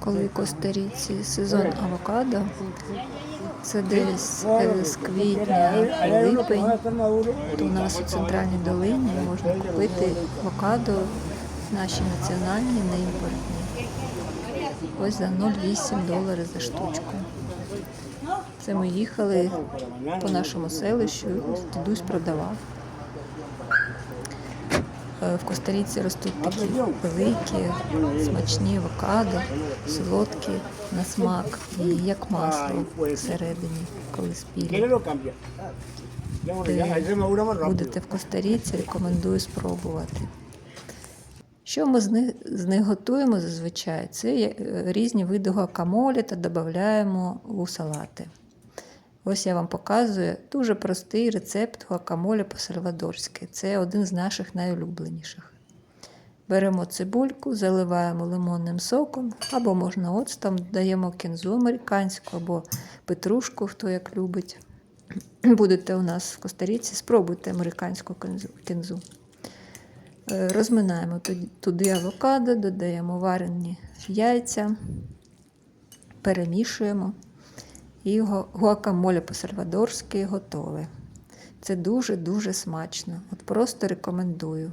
коли в Коста-Ріці сезон авокадо, це десь з квітня по липень, то у нас у центральній долині можна купити авокадо наші національні, не імпортні. Ось за 0,8 долари за штучку. Це ми їхали по нашому селищу, дідусь продавав. Е, В Коста-Ріці ростуть такі великі, смачні авокадо, солодкі на смак і як масло всередині, коли спілі. Будете в Коста-Ріці, рекомендую спробувати. Що ми з них, з них готуємо зазвичай? Це е, різні види гуакамолі та додаємо у салати. Ось я вам показую дуже простий рецепт гуакамолі по-сальвадорськи. Це один з наших найулюбленіших. Беремо цибульку, заливаємо лимонним соком, або можна оцтом, додаємо кінзу американську, або петрушку, хто як любить. Будете у нас в Коста-Ріці, спробуйте американську кінзу-. Е, Розминаємо туди авокадо, додаємо варені яйця, перемішуємо. І гу- гуакамоле по-сальвадорськи готове. Це дуже-дуже смачно. От просто рекомендую.